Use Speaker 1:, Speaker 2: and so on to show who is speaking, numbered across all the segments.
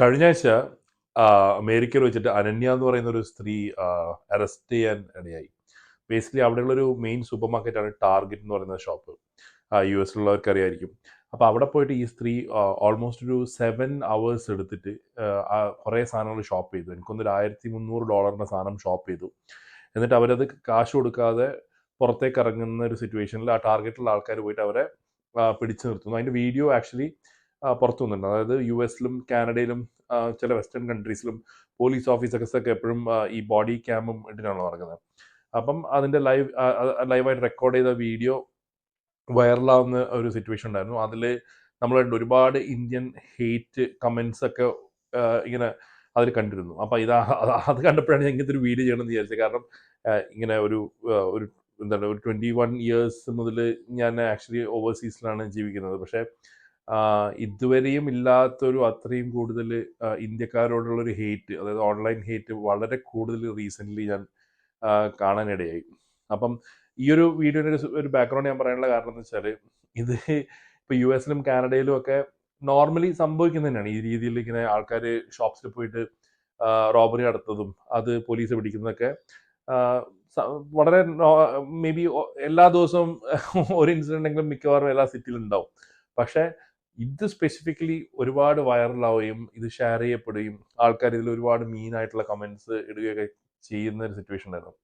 Speaker 1: കഴിഞ്ഞ ആഴ്ച അമേരിക്കയിൽ വെച്ചിട്ട് അനന്യ എന്ന് പറയുന്ന ഒരു സ്ത്രീ അറസ്റ്റ് ചെയ്യാൻ ഇടയായി. ബേസിക്കലി അവിടെയുള്ളൊരു മെയിൻ സൂപ്പർ മാർക്കറ്റാണ് ടാർഗറ്റ് എന്ന് പറയുന്ന ഷോപ്പ് യു എസിലുള്ളവർക്ക് അറിയായിരിക്കും. അപ്പോൾ അവിടെ പോയിട്ട് ഈ സ്ത്രീ ഓൾമോസ്റ്റ് ഒരു സെവൻ അവേഴ്സ് എടുത്തിട്ട് കുറേ സാധനങ്ങൾ ഷോപ്പ് ചെയ്തു. എനിക്കൊന്നൊരു ആയിരത്തി മുന്നൂറ് ഡോളറിന്റെ സാധനം ഷോപ്പ് ചെയ്തു. എന്നിട്ട് അവരത് കാശ് കൊടുക്കാതെ പുറത്തേക്ക് ഇറങ്ങുന്ന ഒരു സിറ്റുവേഷനിൽ ആ ടാർഗറ്റിലുള്ള ആൾക്കാർ പോയിട്ട് അവരെ പിടിച്ചു നിർത്തുന്നു. അതിന്റെ വീഡിയോ ആക്ച്വലി പുറത്തു അതായത് യു എസിലും കാനഡയിലും ചില വെസ്റ്റേൺ കൺട്രീസിലും പോലീസ് ഓഫീസേഴ്സ് ഒക്കെ എപ്പോഴും ഈ ബോഡി ക്യാമും ഇട്ടിട്ടാണ് നടക്കുന്നത്. അപ്പം അതിന്റെ ലൈവ് ലൈവായിട്ട് റെക്കോർഡ് ചെയ്ത വീഡിയോ വൈറലാവുന്ന ഒരു സിറ്റുവേഷൻ ഉണ്ടായിരുന്നു. അതിൽ നമ്മൾ ഒരുപാട് ഇന്ത്യൻ ഹെയ്റ്റ് കമൻസ് ഒക്കെ ഇങ്ങനെ അതിൽ കണ്ടിരുന്നു. അപ്പം ഇത് അത് കണ്ടപ്പോഴാണ് ഞാൻ ഇങ്ങനത്തെ ഒരു വീഡിയോ ചെയ്യണമെന്ന് വിചാരിച്ചത്. കാരണം ഇങ്ങനെ ഒരു ഒരു എന്താണ് ഒരു ട്വന്റി വൺ ഇയേഴ്സ് മുതൽ ഞാൻ ആക്ച്വലി ഓവർസീസിലാണ് ജീവിക്കുന്നത്. പക്ഷേ ഇതുവരെയും ഇല്ലാത്തൊരു അത്രയും കൂടുതൽ ഇന്ത്യക്കാരോടുള്ള ഒരു ഹേറ്റ് അതായത് ഓൺലൈൻ ഹേറ്റ് വളരെ കൂടുതൽ റീസെന്റ്ലി ഞാൻ കാണാനിടയായി. അപ്പം ഈ ഒരു ഒരു ഒരു ബാക്ക്ഗ്രൗണ്ട് ഞാൻ പറയാനുള്ള കാരണം എന്ന് വെച്ചാൽ ഇത് ഇപ്പോൾ യു എസിലും കാനഡയിലും ഒക്കെ നോർമലി സംഭവിക്കുന്നത് തന്നെയാണ് ഈ രീതിയിൽ ഇങ്ങനെ ആൾക്കാർ ഷോപ്സിൽ പോയിട്ട് റോബറി നടത്തതും അത് പോലീസ് പിടിക്കുന്നതൊക്കെ വളരെ മേ ബി എല്ലാ ദിവസവും ഒരു ഇൻസിഡന്റ് എങ്കിലും മിക്കവാറും എല്ലാ സിറ്റിയിലും ഉണ്ടാവും പക്ഷേ ഇത് സ്പെസിഫിക്കലി ഒരുപാട് വൈറലാവുകയും ഇത് ഷെയർ ചെയ്യപ്പെടുകയും ആൾക്കാർ ഇതിൽ ഒരുപാട് മീൻ ആയിട്ടുള്ള കമൻസ് ഇടുകയൊക്കെ ചെയ്യുന്ന ഒരു സിറ്റുവേഷൻ ആയിരുന്നു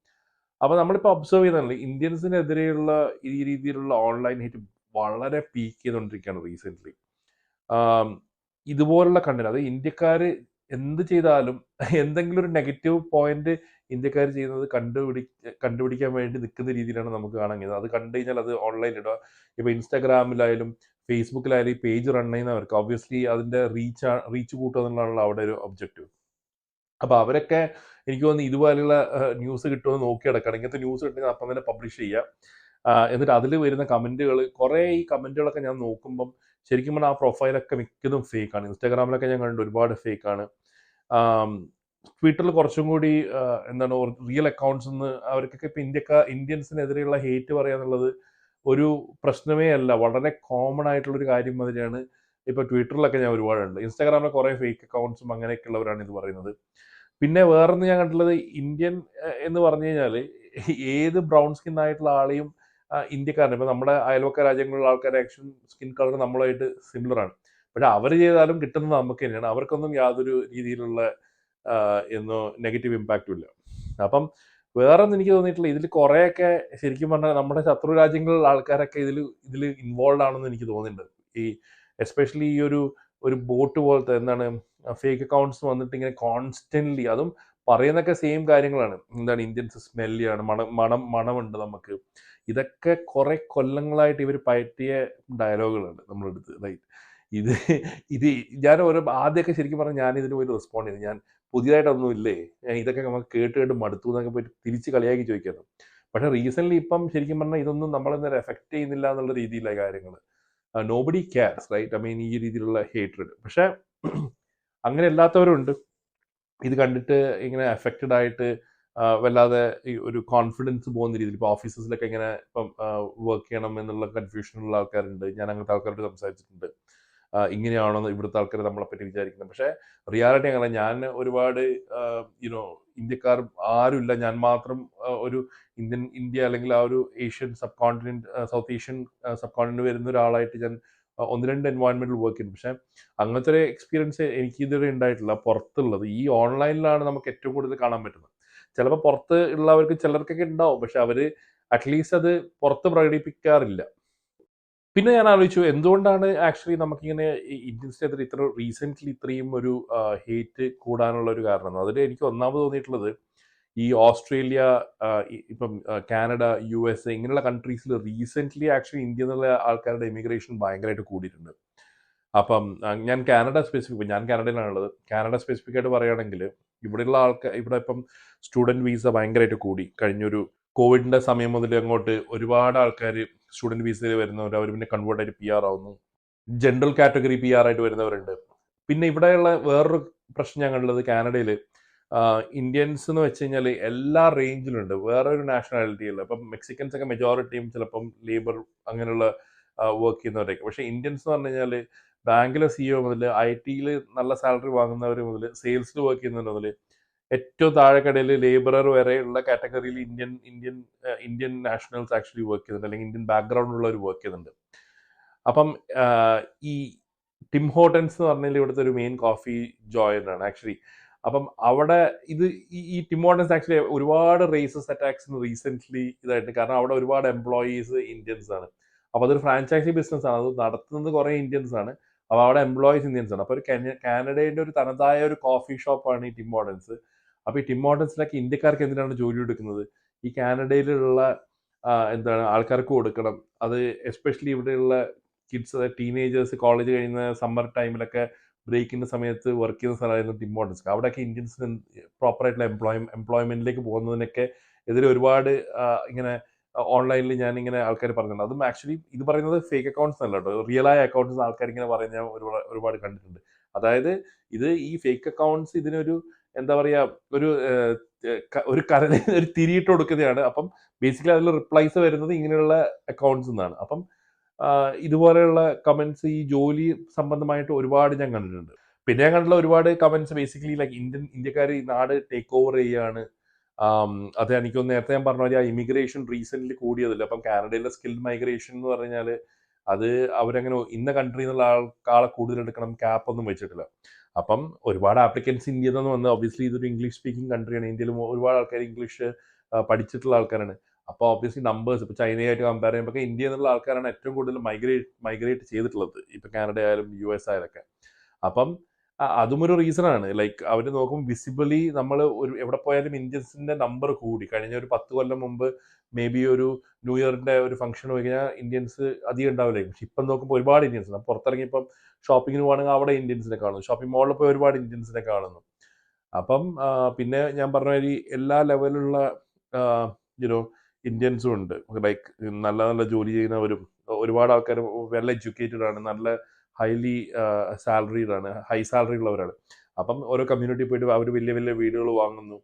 Speaker 1: അപ്പോൾ നമ്മളിപ്പോൾ ഒബ്സർവ് ചെയ്യുന്നുണ്ട് ഇന്ത്യൻസിനെതിരെയുള്ള ഈ രീതിയിലുള്ള ഓൺലൈൻ ഹിറ്റ് വളരെ പീക്ക് ചെയ്തുകൊണ്ടിരിക്കുകയാണ് റീസെന്റ്ലി ഇതുപോലുള്ള കണ്ടന്റ് അത് ഇന്ത്യക്കാർ എന്ത് ചെയ്താലും എന്തെങ്കിലും ഒരു നെഗറ്റീവ് പോയിന്റ് ഇന്ത്യക്കാർ ചെയ്യുന്നത് കണ്ടുപിടി കണ്ടുപിടിക്കാൻ വേണ്ടി നിൽക്കുന്ന രീതിയിലാണ് നമുക്ക് കാണാൻ കഴിയുന്നത്. അത് കണ്ടു കഴിഞ്ഞാൽ അത് ഓൺലൈൻ ഇടുക. ഇപ്പോൾ ഇൻസ്റ്റാഗ്രാമിലായാലും ഫേസ്ബുക്കിലായാലും ഈ പേജ് റൺ ചെയ്യുന്നവർക്ക് ഒബ്വിയസ്ലി അതിന്റെ റീച്ച് റീച്ച് കൂട്ടുക എന്നുള്ളതാണ് അവിടെ ഒരു ഒബ്ജക്റ്റീവ് അപ്പോൾ അവരൊക്കെ എനിക്ക് തോന്നുന്നു ഇതുപോലെയുള്ള ന്യൂസ് കിട്ടുമെന്ന് നോക്കി ഇങ്ങനത്തെ ന്യൂസ് കിട്ടുമെങ്കിൽ അപ്പം തന്നെ പബ്ലിഷ് ചെയ്യുക. എന്നിട്ട് അതിൽ വരുന്ന കമന്റുകൾ കുറേ ഈ കമന്റുകളൊക്കെ ഞാൻ നോക്കുമ്പം ശരിക്കും പറഞ്ഞാൽ ആ പ്രൊഫൈലൊക്കെ മിക്കതും ഫേക്കാണ് ഇൻസ്റ്റാഗ്രാമിലൊക്കെ ഞാൻ കണ്ടു ഒരുപാട് ഫേക്കാണ് ട്വിറ്ററിൽ കുറച്ചും കൂടി എന്താണ് റിയൽ അക്കൗണ്ട്സ് എന്ന് അവർക്കൊക്കെ ഇപ്പം ഇന്ത്യക്ക ഇന്ത്യൻസിനെതിരെയുള്ള ഹേറ്റ് പറയാന്നുള്ളത് ഒരു പ്രശ്നമേ അല്ല. വളരെ കോമൺ ആയിട്ടുള്ള ഒരു കാര്യം മാതിരിയാണ് ഇപ്പോൾ ട്വിറ്ററിലൊക്കെ ഞാൻ ഒരുപാടുണ്ട്. ഇൻസ്റ്റാഗ്രാമിലെ കുറേ ഫേക്ക് അക്കൗണ്ട്സും അങ്ങനെയൊക്കെ ഉള്ളവരാണ് ഇത് പറയുന്നത്. പിന്നെ വേറൊന്ന് ഞാൻ കണ്ടിട്ടുള്ളത് ഇന്ത്യൻ എന്ന് പറഞ്ഞു കഴിഞ്ഞാൽ ഏത് ബ്രൗൺ സ്കിൻ ആയിട്ടുള്ള ആളെയും ഇന്ത്യക്കാരൻ ഇപ്പം നമ്മുടെ അയൽവക്ക രാജ്യങ്ങളിലുള്ള ആൾക്കാരുടെ ആക്ഷൻ സ്കിൻ കളർ നമ്മളായിട്ട് സിമിലർ ആണ്. പക്ഷെ അവർ ചെയ്താലും കിട്ടുന്നത് നമുക്ക് തന്നെയാണ്. അവർക്കൊന്നും യാതൊരു രീതിയിലുള്ള എന്നോ നെഗറ്റീവ് ഇമ്പാക്റ്റും ഇല്ല. അപ്പം വേറെ ഒന്നും എനിക്ക് തോന്നിയിട്ടില്ല. ഇതിൽ കുറേയൊക്കെ ശരിക്കും പറഞ്ഞാൽ നമ്മുടെ ശത്രു രാജ്യങ്ങളിലുള്ള ആൾക്കാരൊക്കെ ഇതിൽ ഇതിൽ ഇൻവോൾവ് ആണെന്ന് എനിക്ക് തോന്നിയിട്ടുണ്ട്. ഈ എസ്പെഷ്യലി ഈ ഒരു ഒരു ബോട്ട് പോലത്തെ എന്താണ് ഫേക്ക് അക്കൗണ്ട്സ് വന്നിട്ട് ഇങ്ങനെ കോൺസ്റ്റന്റ്ലി അതും പറയുന്നൊക്കെ സെയിം കാര്യങ്ങളാണ്. എന്താണ് ഇന്ത്യൻസ് സ്മെല്ലിയാണ് മണം മണം മണമുണ്ട് നമുക്ക്. ഇതൊക്കെ കുറെ കൊല്ലങ്ങളായിട്ട് ഇവർ പയറ്റിയ ഡയലോഗുകളുണ്ട് നമ്മളെടുത്ത് റൈറ്റ് ഇത് ഇത് ഞാൻ ഓരോ ആദ്യമൊക്കെ ശരിക്കും പറഞ്ഞാൽ ഞാൻ ഇതിന് പോയി റെസ്പോണ്ട് ചെയ്തു. ഞാൻ പുതിയതായിട്ടൊന്നും ഇല്ലേ? ഇതൊക്കെ നമുക്ക് കേട്ട് കേട്ട് മടുത്തു എന്നൊക്കെ പോയിട്ട് തിരിച്ച് കളിയാക്കി ചോദിക്കുന്നു പക്ഷേ റീസെന്റ്ലി ഇപ്പം ശരിക്കും പറഞ്ഞാൽ ഇതൊന്നും നമ്മളെ നേരെ എഫക്റ്റ് ചെയ്യുന്നില്ല എന്നുള്ള രീതിയിലെ കാര്യങ്ങൾ nobody cares right I mean ഈ രീതിയിലുള്ള ഹേറ്റഡ് പക്ഷേ അങ്ങനെ അല്ലാത്തവരുണ്ട്. ഇത് കണ്ടിട്ട് ഇങ്ങനെ എഫക്റ്റഡ് ആയിട്ട് വല്ലാതെ ഒരു കോൺഫിഡൻസ് പോകുന്ന രീതിയിൽ ഇപ്പോൾ ഓഫീസസിലൊക്കെ ഇങ്ങനെ ഇപ്പം വർക്ക് ചെയ്യണം എന്നുള്ള കൺഫ്യൂഷനുള്ള ആൾക്കാരുണ്ട്. ഞാൻ അങ്ങനത്തെ ആൾക്കാരോട് സംസാരിച്ചിട്ടുണ്ട്. ആ, ഇങ്ങനെയാണോ എന്ന് ഇവിടുത്തെ ആൾക്കാർ നമ്മളെ പറ്റി വിചാരിക്കുന്നത് പക്ഷേ റിയാലിറ്റി അങ്ങനെ ഞാൻ ഒരുപാട് യുനോ ഇന്ത്യക്കാർ ആരുമില്ല. ഞാൻ മാത്രം ഒരു ഇന്ത്യൻ ഇന്ത്യ അല്ലെങ്കിൽ ആ ഒരു Asian subcontinent South Asian subcontinent വരുന്ന ഒരാളായിട്ട് ഞാൻ ഒന്ന് രണ്ട് എൻവയോൺമെന്റിൽ വർക്ക് ചെയ്യുന്നു. പക്ഷേ അങ്ങനത്തെ ഒരു എക്സ്പീരിയൻസ് എനിക്ക് ഇതുവരെ ഉണ്ടായിട്ടില്ല. പുറത്തുള്ളത് ഈ ഓൺലൈനിലാണ് നമുക്ക് ഏറ്റവും കൂടുതൽ കാണാൻ പറ്റുന്നത്. ചിലപ്പോൾ പുറത്ത് ഉള്ളവർക്ക് ചിലർക്കൊക്കെ ഉണ്ടാവും. പക്ഷെ അവർ അറ്റ്ലീസ്റ്റ് അത് പുറത്ത് പ്രകടിപ്പിക്കാറില്ല. പിന്നെ ഞാൻ ആലോചിച്ചു എന്തുകൊണ്ടാണ് ആക്ച്വലി നമുക്കിങ്ങനെ ഇന്ത്യൻസിനെതിരെ ഇത്ര റീസെന്റ് ഇത്രയും ഒരു ഹേറ്റ് കൂടാനുള്ള ഒരു കാരണം അതിൽ എനിക്ക് ഒന്നാമത് തോന്നിയിട്ടുള്ളത് ഈ ഓസ്ട്രേലിയ ഇപ്പം കാനഡ യു എസ് എ ഇങ്ങനെയുള്ള കൺട്രീസിൽ റീസെന്റ് ആക്ച്വലി ഇന്ത്യ എന്നുള്ള ആൾക്കാരുടെ ഇമിഗ്രേഷൻ ഭയങ്കരമായിട്ട് കൂടിയിട്ടുണ്ട്. അപ്പം ഞാൻ കാനഡ സ്പെസിഫിക് ഞാൻ കാനഡയിലാണുള്ളത് കാനഡ സ്പെസിഫിക് ആയിട്ട് പറയുകയാണെങ്കിൽ ഇവിടെയുള്ള ആൾക്കാർ ഇവിടെ ഇപ്പം സ്റ്റുഡന്റ് വീസ ഭയങ്കരമായിട്ട് കൂടി. കഴിഞ്ഞൊരു കോവിഡിന്റെ സമയം മുതൽ അങ്ങോട്ട് ഒരുപാട് ആൾക്കാർ സ്റ്റുഡന്റ് വിസയിൽ വരുന്നവർ അവർ പിന്നെ കൺവേർട്ട് ആയിട്ട് പി ആർ ആവുന്നു. ജനറൽ കാറ്റഗറി പി ആർ ആയിട്ട് വരുന്നവരുണ്ട്. പിന്നെ ഇവിടെയുള്ള വേറൊരു പ്രശ്നം കണ്ടത് കാനഡയിൽ ഇന്ത്യൻസ് എന്ന് വെച്ച് കഴിഞ്ഞാൽ എല്ലാ റേഞ്ചിലുണ്ട് വേറെ ഒരു നാഷണാലിറ്റി ഉള്ള ഇപ്പം മെക്സിക്കൻസ് ഒക്കെ മെജോറിറ്റിയും ചിലപ്പം ലേബർ അങ്ങനെയുള്ള വർക്ക് ചെയ്യുന്നവരൊക്കെ പക്ഷേ ഇന്ത്യൻസ് എന്ന് പറഞ്ഞു കഴിഞ്ഞാൽ ബാങ്കിലെ സിഇഒ മുതൽ ഐ ടിയിൽ നല്ല സാലറി വാങ്ങുന്നവർ മുതൽ സെയിൽസിൽ വർക്ക് ചെയ്യുന്നവർ മുതൽ ഏറ്റവും താഴെക്കടയിൽ ലേബറർ വരെയുള്ള കാറ്റഗറിയിൽ Indian Indian Indian nationals actually work ചെയ്യുന്നുണ്ട്. അല്ലെങ്കിൽ ഇന്ത്യൻ ബാക്ക്ഗ്രൗണ്ട് ഉള്ളവർ വർക്ക് ചെയ്യുന്നുണ്ട്. അപ്പം ഈ ടിം ഹോട്ടൻസ് എന്ന് പറഞ്ഞാൽ ഇവിടുത്തെ ഒരു മെയിൻ കോഫി ജോയിന്റ് ആണ് ആക്ച്വലി അപ്പം അവിടെ ഇത് ഈ ടിം ഹോട്ടൻസ് ആക്ച്വലി ഒരുപാട് റേസസ് അറ്റാക്സ് റീസെന്റ്ലി ഇതായിട്ട്. കാരണം അവിടെ ഒരുപാട് എംപ്ലോയീസ് ഇന്ത്യൻസ് ആണ്. അപ്പോൾ അതൊരു ഫ്രാഞ്ചൈസി ബിസിനസ് ആണ്. അത് നടത്തുന്നത് കുറേ ഇന്ത്യൻസ് ആണ്. അപ്പോൾ അവിടെ എംപ്ലോയീസ് ഇന്ത്യൻസ് ആണ്. അപ്പോൾ ഒരു കാന- കാനഡയുടെ ഒരു തനതായ ഒരു കോഫി ഷോപ്പാണ് ഈ ടിം ഹോട്ടൻസ് അപ്പോൾ ഈ ടിം ഹോട്ടൻസിലൊക്കെ ഇന്ത്യക്കാർക്ക് എന്തിനാണ് ജോലി എടുക്കുന്നത് ഈ കാനഡയിലുള്ള എന്താണ് ആൾക്കാർക്ക് കൊടുക്കണം. അത് എസ്പെഷ്യലി ഇവിടെയുള്ള കിഡ്സ് ടീനേജേഴ്സ് കോളേജ് കഴിയുന്ന സമ്മർ ടൈമിലൊക്കെ ബ്രേക്കിന്റെ സമയത്ത് വർക്ക് ചെയ്യുന്ന സ്ഥലമായിരുന്നു ടിം ഹോട്ടൻസ് അവിടെയൊക്കെ ഇന്ത്യൻസിന് പ്രോപ്പറായിട്ടുള്ള എംപ്ലോയ് എംപ്ലോയ്മെന്റിലേക്ക് പോകുന്നതിനൊക്കെ എതിരെ ഒരുപാട് ഇങ്ങനെ ഓൺലൈനിൽ ഞാൻ ഇങ്ങനെ ആൾക്കാർ പറഞ്ഞിട്ടുണ്ട്. അതും ആക്ച്വലി ഇത് പറയുന്നത് ഫേക്ക് അക്കൗണ്ട്സ് അല്ല കേട്ടോ. റിയൽ ആയ അക്കൗണ്ട്സ് ആൾക്കാർ ഇങ്ങനെ പറയുന്ന ഒരുപാട് ഒരുപാട് കണ്ടിട്ടുണ്ട്. അതായത് ഇത് ഈ ഫേക്ക് അക്കൗണ്ട്സ് ഇതിനൊരു എന്താ പറയുക ഒരു ഒരു കര ഒരു തിരിയിട്ട് കൊടുക്കുന്നതാണ്. അപ്പം ബേസിക്കലി അതിൽ റിപ്ലൈസ് വരുന്നത് ഇങ്ങനെയുള്ള അക്കൗണ്ട്സ് നിന്നാണ് അപ്പം ഇതുപോലെയുള്ള കമൻസ് ഈ ജോലി സംബന്ധമായിട്ട് ഒരുപാട് ഞാൻ കണ്ടിട്ടുണ്ട്. പിന്നെ ഞാൻ കണ്ടിട്ടുള്ള ഒരുപാട് കമൻസ് ബേസിക്കലി ലൈക്ക് ഇന്ത്യൻ ഇന്ത്യക്കാർ ഈ നാട് ടേക്ക് ഓവർ ചെയ്യാണ്. അത് എനിക്ക് നേരത്തെ ഞാൻ പറഞ്ഞ പോലെ ആ ഇമിഗ്രേഷൻ റീസെന്റ് കൂടിയതല്ല. അപ്പം കാനഡയിലെ സ്കിൽഡ് മൈഗ്രേഷൻ എന്ന് പറഞ്ഞാൽ അത് അവരങ്ങനെ ഇന്ന കൺട്രി എന്നുള്ള ആൾക്കാളെ കൂടുതൽ എടുക്കണം ക്യാപ്പ് ഒന്നും വെച്ചിട്ടില്ല. അപ്പം ഒരുപാട് ആപ്ലിക്കൻസ് ഇന്ത്യയിൽ നിന്ന് വന്ന് ഒബ്വിയസ്ലി ഇതൊരു ഇംഗ്ലീഷ് സ്പീക്കിംഗ് കൺട്രിയാണ് ഇന്ത്യയിൽ ഒരുപാട് ആൾക്കാർ ഇംഗ്ലീഷ് പഠിച്ചിട്ടുള്ള ആൾക്കാരാണ്. അപ്പോൾ ഒബ്വിയസ്ലി നമ്പേഴ്സ് ഇപ്പോൾ ചൈനയായിട്ട് കമ്പയർ ചെയ്യുമ്പോൾ ഇന്ത്യ എന്നുള്ള ആൾക്കാരാണ് ഏറ്റവും കൂടുതൽ മൈഗ്രേറ്റ് മൈഗ്രേറ്റ് ചെയ്തിട്ടുള്ളത്. ഇപ്പോൾ കാനഡ ആയാലും യു എസ് ആയാലൊക്കെ. അപ്പം അതും ഒരു റീസൺ ആണ് ലൈക്ക് അവർ നോക്കുമ്പോൾ വിസിബിളി നമ്മൾ ഒരു എവിടെ പോയാലും ഇന്ത്യൻസിന്റെ നമ്പർ കൂടി. കഴിഞ്ഞ ഒരു പത്ത് കൊല്ലം മുമ്പ് മേ ബി ഒരു ന്യൂ ഇയറിന്റെ ഒരു ഫംഗ്ഷൻ പോയി കഴിഞ്ഞാൽ ഇന്ത്യൻസ് അധികം ഉണ്ടാവില്ലായിരിക്കും പക്ഷെ ഇപ്പം നോക്കുമ്പോൾ ഒരുപാട് ഇന്ത്യൻസ് ഉണ്ട്. പുറത്തിറങ്ങി ഇപ്പം ഷോപ്പിങ്ങിന് പോകണമെങ്കിൽ അവിടെ ഇന്ത്യൻസിനെ കാണുന്നു. ഷോപ്പിംഗ് മാളിൽ പോയി ഒരുപാട് ഇന്ത്യൻസിനെ കാണുന്നു. അപ്പം പിന്നെ ഞാൻ പറഞ്ഞ മാതിരി എല്ലാ ലെവലിലുള്ള യുനോ ഇന്ത്യൻസും ഉണ്ട്. ലൈക്ക് നല്ല നല്ല ജോലി ചെയ്യുന്നവരും ഒരുപാട് ആൾക്കാർ വെൽ എഡ്യൂക്കേറ്റഡ് ആണ് നല്ല ഹൈലി സാലറീഡ് ആണ്. ഹൈ സാലറി ഉള്ളവരാണ്. അപ്പം ഓരോ കമ്മ്യൂണിറ്റി പോയിട്ട് അവർ വലിയ വലിയ വീടുകൾ വാങ്ങുന്നു.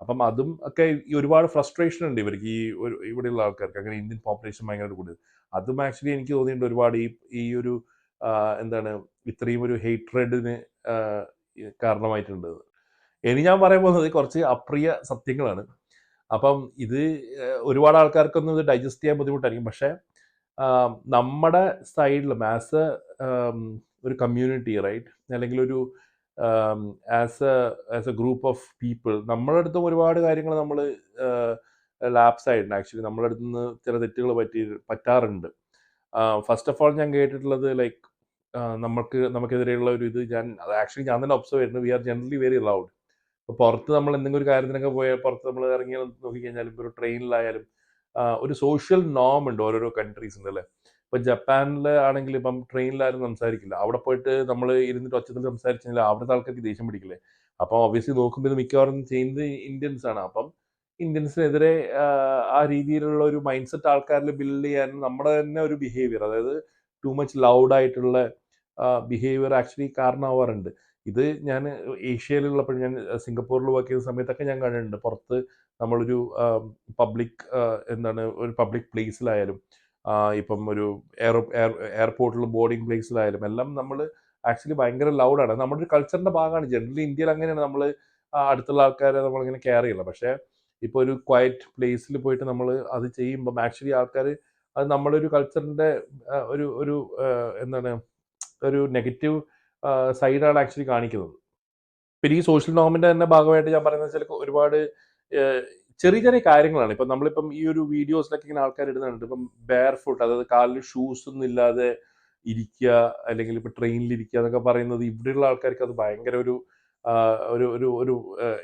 Speaker 1: അപ്പം അതും ഒക്കെ ഈ ഒരുപാട് ഫ്രസ്ട്രേഷൻ ഉണ്ട് ഇവർക്ക്. ഈ ഒരു ഇവിടെയുള്ള ആൾക്കാർക്ക്. അങ്ങനെ ഇന്ത്യൻ പോപ്പുലേഷൻ ഭയങ്കരമായിട്ട് കൂടുതൽ അതും ആക്ച്വലി എനിക്ക് തോന്നിയിട്ടുണ്ട് ഒരുപാട് ഈ ഈ ഒരു എന്താണ് ഇത്രയും ഒരു ഹെയ്ട്രഡിന് കാരണമായിട്ടുണ്ട്. ഇനി ഞാൻ പറയാൻ പോകുന്നത് കുറച്ച് അപ്രിയ സത്യങ്ങളാണ്. അപ്പം ഇത് ഒരുപാട് ആൾക്കാർക്കൊന്നും ഇത് ഡൈജസ്റ്റ് ചെയ്യാൻ ബുദ്ധിമുട്ടായിരിക്കും. പക്ഷേ നമ്മുടെ സൈഡിൽ ആസ് എ ഒരു കമ്മ്യൂണിറ്റി റൈറ്റ് അല്ലെങ്കിൽ ഒരു as a as a group of people നമ്മുടെ അടുത്തും ഒരുപാട് കാര്യങ്ങൾ നമ്മൾ ലാപ്സ് ആയിട്ടുണ്ട്. ആക്ച്വലി നമ്മുടെ അടുത്ത് നിന്ന് ചില തെറ്റുകൾ പറ്റി പറ്റാറുണ്ട്. ഫസ്റ്റ് ഓഫ് ഓൾ ഞാൻ കേട്ടിട്ടുള്ളത് ലൈക്ക് നമുക്ക് നമുക്കെതിരെയുള്ള ഒരു ഇത് ഞാൻ അത് ആക്ച്വലി ഞാൻ തന്നെ ഒബ്സർവ് ചെയ്യുന്നത് we are generally very loud പുറത്ത് നമ്മൾ എന്തെങ്കിലും ഒരു കാര്യത്തിനൊക്കെ പോയാൽ പുറത്ത് നമ്മൾ ഇറങ്ങി നോക്കിക്കഴിഞ്ഞാലും ഒരു ട്രെയിനിലായാലും ഒരു സോഷ്യൽ നോം ഉണ്ട് ഓരോരോ കൺട്രീസിന്റെ അല്ലേ ഇപ്പൊ ജപ്പാനിൽ ആണെങ്കിൽ ഇപ്പം ട്രെയിനിലാരും സംസാരിക്കില്ല. അവിടെ പോയിട്ട് നമ്മൾ ഇരുന്നിട്ട് ഒച്ചത്തിൽ സംസാരിച്ചില്ല അവിടുത്തെ ആൾക്കാർക്ക് ദേഷ്യം പിടിക്കില്ലേ? അപ്പം ഓബിയസ്ലി നോക്കുമ്പോൾ ഇത് മിക്കവാറും ചെയ്യുന്നത് ഇന്ത്യൻസ് ആണ്. അപ്പം ഇന്ത്യൻസിനെതിരെ ആ, രീതിയിലുള്ള ഒരു മൈൻഡ് സെറ്റ് ആൾക്കാരിൽ ബിൽഡ് ചെയ്യാൻ നമ്മുടെ തന്നെ ഒരു ബിഹേവിയർ അതായത് ടു മച്ച് ലൗഡ് ആയിട്ടുള്ള ബിഹേവിയർ ആക്ച്വലി കാരണമാവാറുണ്ട്. ഇത് ഞാൻ ഏഷ്യയിലുള്ളപ്പോൾ ഞാൻ സിംഗപ്പൂരിൽ വർക്ക് ചെയ്യുന്ന സമയത്തൊക്കെ ഞാൻ കണ്ടിട്ടുണ്ട്. പുറത്ത് നമ്മളൊരു പബ്ലിക് എന്താണ് ഒരു പബ്ലിക് പ്ലേസിലായാലും ഇപ്പം ഒരു എയർ എയർപോർട്ടിൽ ബോർഡിംഗ് പ്ലേസിലായാലും എല്ലാം നമ്മൾ ആക്ച്വലി ഭയങ്കര ലൗഡാണ് നമ്മുടെ ഒരു കൾച്ചറിന്റെ ഭാഗമാണ്. ജനറലി ഇന്ത്യയിൽ അങ്ങനെയാണ്. നമ്മൾ അടുത്തുള്ള ആൾക്കാരെ നമ്മളിങ്ങനെ കെയർ ചെയ്യില്ല. പക്ഷേ ഇപ്പോൾ ഒരു ക്വയറ്റ് പ്ലേസിൽ പോയിട്ട് നമ്മൾ അത് ചെയ്യുമ്പം ആക്ച്വലി ആൾക്കാർ അത് നമ്മളൊരു കൾച്ചറിന്റെ ഒരു ഒരു എന്താണ് ഒരു നെഗറ്റീവ് സൈഡാണ് ആക്ച്വലി കാണിക്കുന്നത്. പിന്നെ ഈ സോഷ്യൽ നോമിന്റെ തന്നെ ഭാഗമായിട്ട് ഞാൻ പറയുന്നത് വെച്ചാൽ ഒരുപാട് ചെറിയ ചെറിയ കാര്യങ്ങളാണ്. ഇപ്പം നമ്മളിപ്പം ഈ ഒരു വീഡിയോസിലൊക്കെ ഇങ്ങനെ ആൾക്കാർ ഇടുന്നുണ്ട്. ഇപ്പം ബെയർ ഫുട്ട് അതായത് കാലിൽ ഷൂസ് ഒന്നും ഇല്ലാതെ ഇരിക്കുക അല്ലെങ്കിൽ ഇപ്പം ട്രെയിനിൽ ഇരിക്കുക എന്നൊക്കെ പറയുന്നത് ഇവിടെയുള്ള ആൾക്കാർക്ക് അത് ഭയങ്കര ഒരു ഒരു ഒരു ഒരു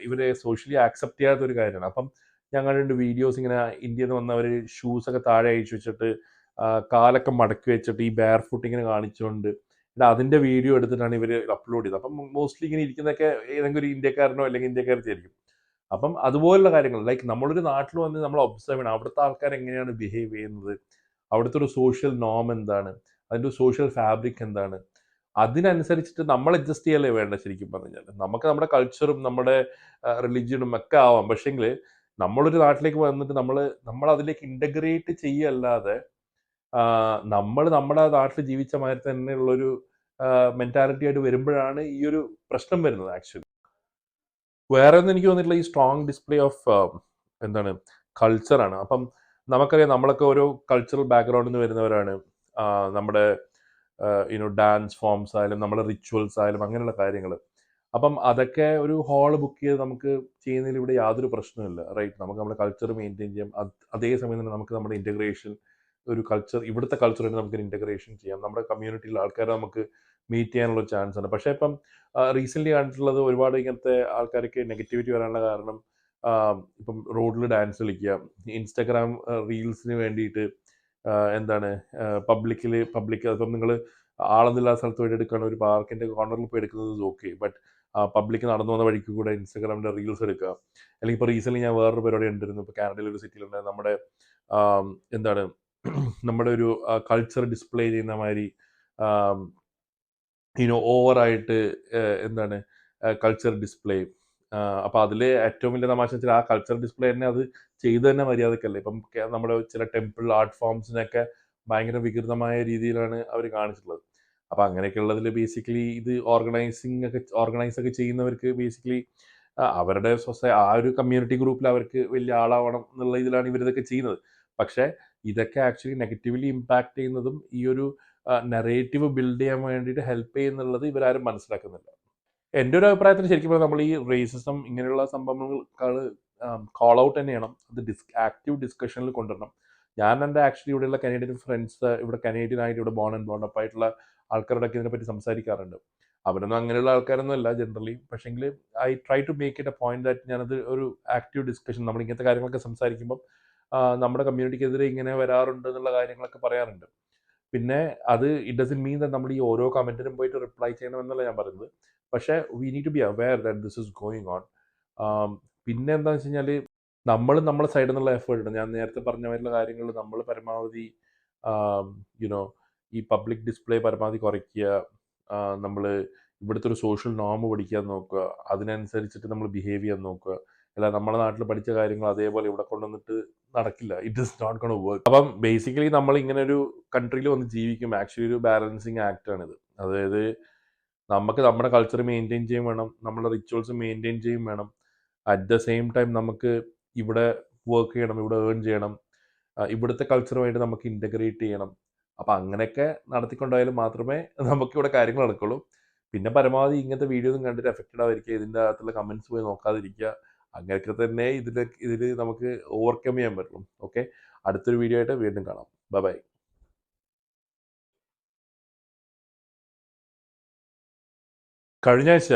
Speaker 1: ഇവരെ സോഷ്യലി ആക്സെപ്റ്റ് ചെയ്യാത്ത ഒരു കാര്യമാണ്. അപ്പം ഞങ്ങളുടെ വീഡിയോസ് ഇങ്ങനെ ഇന്ത്യയിൽ നിന്ന് വന്നവർ ഷൂസൊക്കെ താഴെ അയച്ചു വെച്ചിട്ട് കാലൊക്കെ മടക്കി വെച്ചിട്ട് ഈ ബെയർ ഫുട്ട് ഇങ്ങനെ കാണിച്ചുകൊണ്ട് എന്നിട്ട് അതിന്റെ വീഡിയോ എടുത്തിട്ടാണ് ഇവർ അപ്ലോഡ് ചെയ്തത്. അപ്പം മോസ്റ്റ്ലി ഇങ്ങനെ ഇരിക്കുന്നതൊക്കെ ഏതെങ്കിലും ഒരു ഇന്ത്യക്കാരനോ അല്ലെങ്കിൽ ഇന്ത്യക്കാരത്തി ആയിരിക്കും അപ്പം അതുപോലുള്ള കാര്യങ്ങൾ ലൈക്ക് നമ്മളൊരു നാട്ടിൽ വന്ന് നമ്മൾ ഒബ്സർവ് ചെയ്യണം. അവിടുത്തെ ആൾക്കാർ എങ്ങനെയാണ് ബിഹേവ് ചെയ്യുന്നത്? അവിടുത്തെ ഒരു സോഷ്യൽ നോം എന്താണ്? അതിന്റെ സോഷ്യൽ ഫാബ്രിക് എന്താണ്? അതിനനുസരിച്ചിട്ട് നമ്മൾ അഡ്ജസ്റ്റ് ചെയ്യല്ലേ വേണ്ട ശരിക്കും പറഞ്ഞാൽ നമുക്ക് നമ്മുടെ കൾച്ചറും നമ്മുടെ റിലിജ്യനും ഒക്കെ ആവാം. പക്ഷേങ്കിൽ നമ്മളൊരു നാട്ടിലേക്ക് വന്നിട്ട് നമ്മൾ നമ്മൾ അതിലേക്ക് ഇന്റഗ്രേറ്റ് ചെയ്യല്ലാതെ നമ്മൾ നമ്മുടെ നാട്ടിൽ ജീവിച്ച മാതിരി തന്നെയുള്ളൊരു മെന്റാലിറ്റി ആയിട്ട് വരുമ്പോഴാണ് ഈ ഒരു പ്രശ്നം വരുന്നത് ആക്ച്വലി വേറെ ഒന്നും എനിക്ക് തോന്നിയിട്ടുള്ള ഈ സ്ട്രോങ് ഡിസ്പ്ലേ ഓഫ് എന്താണ് കൾച്ചറാണ് അപ്പം നമുക്കറിയാം നമ്മളൊക്കെ ഒരു കൾച്ചറൽ ബാക്ക്ഗ്രൗണ്ടിൽ നിന്ന് വരുന്നവരാണ്. നമ്മുടെ യുനോ ഡാൻസ് ഫോംസ് ആയാലും നമ്മുടെ റിച്വൽസ് ആയാലും അങ്ങനെയുള്ള കാര്യങ്ങൾ. അപ്പം അതൊക്കെ ഒരു ഹോൾ ബുക്ക് ചെയ്ത് നമുക്ക് ചെയ്യുന്നതിൽ ഇവിടെ യാതൊരു പ്രശ്നമില്ല റൈറ്റ് നമുക്ക് നമ്മുടെ കൾച്ചർ മെയിന്റെയിൻ ചെയ്യാം. അതേ അതേസമയം തന്നെ നമുക്ക് നമ്മുടെ ഇന്റഗ്രേഷൻ ഒരു കൾച്ചർ ഇവിടുത്തെ കൾച്ചറായിട്ട് നമുക്ക് ഇന്റഗ്രേഷൻ ചെയ്യാം. നമ്മുടെ കമ്മ്യൂണിറ്റിയിലെ ആൾക്കാരെ നമുക്ക് മീറ്റ് ചെയ്യാനുള്ള ചാൻസ് ഉണ്ട്. പക്ഷേ ഇപ്പം റീസെന്റ്ലി കണ്ടിട്ടുള്ളത് ഒരുപാട് ഇങ്ങനത്തെ ആൾക്കാർക്ക് നെഗറ്റിവിറ്റി വരാനുള്ള കാരണം ഇപ്പം റോഡിൽ ഡാൻസ് കളിക്കുക ഇൻസ്റ്റാഗ്രാം റീൽസിന് വേണ്ടിയിട്ട് എന്താണ് പബ്ലിക്കിൽ പബ്ലിക് അതിപ്പം നിങ്ങൾ ആളെന്നില്ലാത്ത സ്ഥലത്ത് പോയിട്ട് എടുക്കുകയാണ് ഒരു പാർക്കിന്റെ കോർണറിൽ പോയി എടുക്കുന്നത് ഓക്കെ ബട്ട് പബ്ലിക് നടന്നു വന്ന വഴിക്ക് കൂടെ ഇൻസ്റ്റാഗ്രാമിന്റെ റീൽസ് എടുക്കുക. അല്ലെങ്കിൽ ഇപ്പോൾ റീസെന്റ് ഞാൻ വേറൊരു പരിപാടി ഉണ്ടായിരുന്നു ഇപ്പോൾ കാനഡയിൽ ഒരു സിറ്റിയിലുണ്ട് നമ്മുടെ എന്താണ് നമ്മുടെ ഒരു കൾച്ചർ ഡിസ്പ്ലേ ചെയ്യുന്ന മാതിരി യുനോ ഓവറായിട്ട് എന്താണ് കൾച്ചർ ഡിസ്പ്ലേ അപ്പോൾ അതിൽ ഏറ്റവും വലിയ തമാശ വെച്ചാൽ ആ കൾച്ചർ ഡിസ്പ്ലേ തന്നെ അത് ചെയ്ത് തന്നെ മര്യാദക്കല്ലേ. ഇപ്പം നമ്മുടെ ചില ടെമ്പിൾ ആർട്ട് ഫോംസിനൊക്കെ ഭയങ്കര വികൃതമായ രീതിയിലാണ് അവർ കാണിച്ചിട്ടുള്ളത്. അപ്പോൾ അങ്ങനെയൊക്കെ ഉള്ളതിൽ ബേസിക്കലി ഇത് ഓർഗനൈസിങ് ഒക്കെ ഓർഗനൈസ് ഒക്കെ ചെയ്യുന്നവർക്ക് ബേസിക്കലി അവരുടെ സൊസൈ ആ ഒരു കമ്മ്യൂണിറ്റി ഗ്രൂപ്പിൽ അവർക്ക് വലിയ ആളാവണം എന്നുള്ള ഇതിലാണ് ഇവരിതൊക്കെ ചെയ്യുന്നത്. പക്ഷേ ഇതൊക്കെ ആക്ച്വലി നെഗറ്റീവ്ലി ഇമ്പാക്ട് ചെയ്യുന്നതും ഈ ഒരു നെറേറ്റീവ് ബിൽഡ് ചെയ്യാൻ വേണ്ടിയിട്ട് ഹെൽപ്പ് ചെയ്യുന്നുള്ളത് ഇവരാരും മനസ്സിലാക്കുന്നില്ല. എന്റെ ഒരു അഭിപ്രായത്തിൽ ശരിക്കും പറഞ്ഞാൽ നമ്മൾ ഈ റേസിസം ഇങ്ങനെയുള്ള സംഭവങ്ങൾ കോൾ ഔട്ട് തന്നെ ചെയ്യണം അത് ഡിസ് ആക്റ്റീവ് ഡിസ്കഷനിൽ കൊണ്ടുവരണം. ഞാൻ എന്റെ ആക്ച്വലി ഇവിടെയുള്ള കനേഡിയൻ ഫ്രണ്ട്സ് ഇവിടെ കനേഡിയൻ ആയിട്ട് ഇവിടെ ബോൺ ആൻഡ് ബോണ്ട് ആയിട്ടുള്ള ആൾക്കാരോടൊക്കെ ഇതിനെപ്പറ്റി സംസാരിക്കാറുണ്ട്. അവരൊന്നും അങ്ങനെയുള്ള ആൾക്കാരൊന്നും അല്ല ജനറലി പക്ഷേങ്കിൽ I try to make it a point that ഞാനത് ഒരു ആക്റ്റീവ് ഡിസ്കഷൻ നമ്മൾ ഇങ്ങനത്തെ കാര്യങ്ങളൊക്കെ സംസാരിക്കുമ്പോൾ ആ, നമ്മുടെ കമ്മ്യൂണിറ്റിക്കെതിരെ ഇങ്ങനെ വരാറുണ്ട് എന്നുള്ള കാര്യങ്ങളൊക്കെ പറയാറുണ്ട്. പിന്നെ അത് ഇറ്റ് ഡസൻ മീൻ നമ്മൾ ഈ ഓരോ കമന്റിനും പോയിട്ട് റിപ്ലൈ ചെയ്യണമെന്നല്ല ഞാൻ പറയുന്നത്. പക്ഷേ we need to be aware that this is going on പിന്നെ എന്താണെന്ന് വെച്ച് കഴിഞ്ഞാൽ നമ്മൾ നമ്മളെ സൈഡിൽ നിന്നുള്ള എഫേർട്ട് ഞാൻ നേരത്തെ പറഞ്ഞ പോലുള്ള കാര്യങ്ങൾ നമ്മൾ പരമാവധി യുനോ ഈ പബ്ലിക് ഡിസ്പ്ലേ പരമാവധി കുറയ്ക്കുക നമ്മൾ ഇവിടുത്തെ ഒരു സോഷ്യൽ നോം പഠിക്കാൻ നോക്കുക അതിനനുസരിച്ചിട്ട് നമ്മൾ ബിഹേവ് ചെയ്യാൻ നോക്കുക. അല്ല നമ്മുടെ നാട്ടിൽ പഠിച്ച കാര്യങ്ങൾ അതേപോലെ ഇവിടെ കൊണ്ടുവന്നിട്ട് നടക്കില്ല. It is not gonna work അപ്പം ബേസിക്കലി നമ്മൾ ഇങ്ങനെ ഒരു കൺട്രിയിൽ വന്ന് ജീവിക്കും. ആക്ച്വലി ഒരു ബാലൻസിങ് ആക്ട് ആണിത്. അതായത് നമുക്ക് നമ്മുടെ കൾച്ചർ മെയിന്റെയിൻ ചെയ്യും വേണം. നമ്മുടെ റിച്വൽസ് മെയിന്റെയിൻ ചെയ്യും വേണം. അറ്റ് ദ സെയിം ടൈം നമുക്ക് ഇവിടെ വർക്ക് ചെയ്യണം ഇവിടെ ഏൺ ചെയ്യണം. ഇവിടുത്തെ കൾച്ചറുമായിട്ട് നമുക്ക് ഇന്റഗ്രേറ്റ് ചെയ്യണം. അപ്പം അങ്ങനെയൊക്കെ നടത്തിക്കൊണ്ടായാലും മാത്രമേ നമുക്കിവിടെ കാര്യങ്ങൾ നടക്കുള്ളൂ. പിന്നെ പരമാവധി ഇങ്ങനത്തെ വീഡിയോസും കണ്ടിട്ട് എഫക്റ്റഡ് ആയിരിക്കുക ഇതിന്റെ അകത്തുള്ള കമൻസ് പോയി നോക്കാതിരിക്കുക. അങ്ങനെയൊക്കെ തന്നെ ഇതിൽ ഇതിൽ നമുക്ക് ഓവർകം ചെയ്യാൻ പറ്റും. ഓക്കെ അടുത്തൊരു വീഡിയോ ആയിട്ട് വീണ്ടും കാണാം. ബൈ ബൈ കഴിഞ്ഞ ആഴ്ച